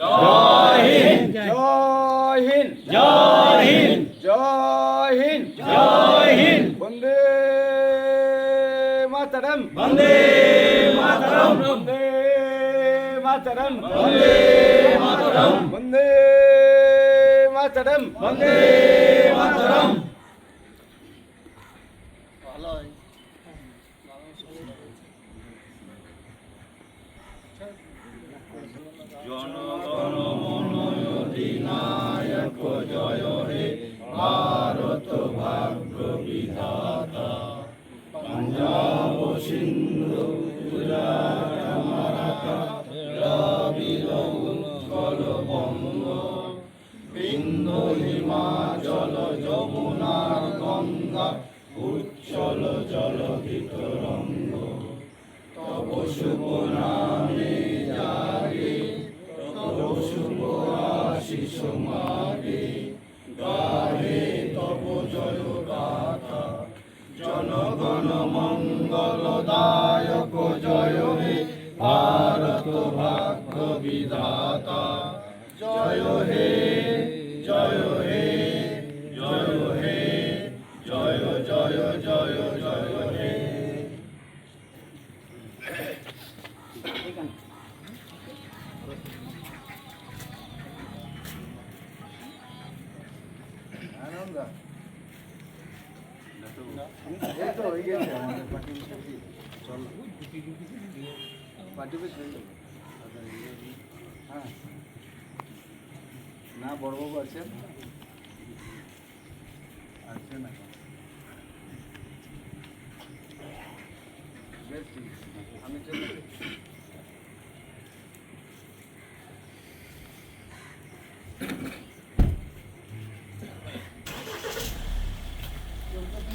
জয় হিন্দ জয় হিন্দ জয় হিন্দ জয় হিন্দ জয় হিন্দ বন্দে মাতরম বন্দে মাতরম বন্দে মাতরম বন্দে মাতরম বন্দে মাতরম বন্দে মাতরম মন অধিনায়ক জয় হে ভারত ভাগ্য বিধাতা পাঞ্জাব সিন্ধু গুজরাট মারাঠা দ্রাবিড় উৎকল বঙ্গ বিন্দু হিমাচল যমুনা গঙ্গা উচ্চল জলধি তরঙ্গ তব শুভ নামে জাগে শুভ মাগে গাহে তব জয় গাথা। জনগণ মঙ্গল দায়ক জয় হে, ভারত ভাগ্য বিধাতা। জয় হে জয় হে জয় হে, জয় জয় জয় জয় হে। আনন্দ এই না বড়বাবু আছেন? আছে না। বেশ ঠিক আছে। আমি চলে যাচ্ছি।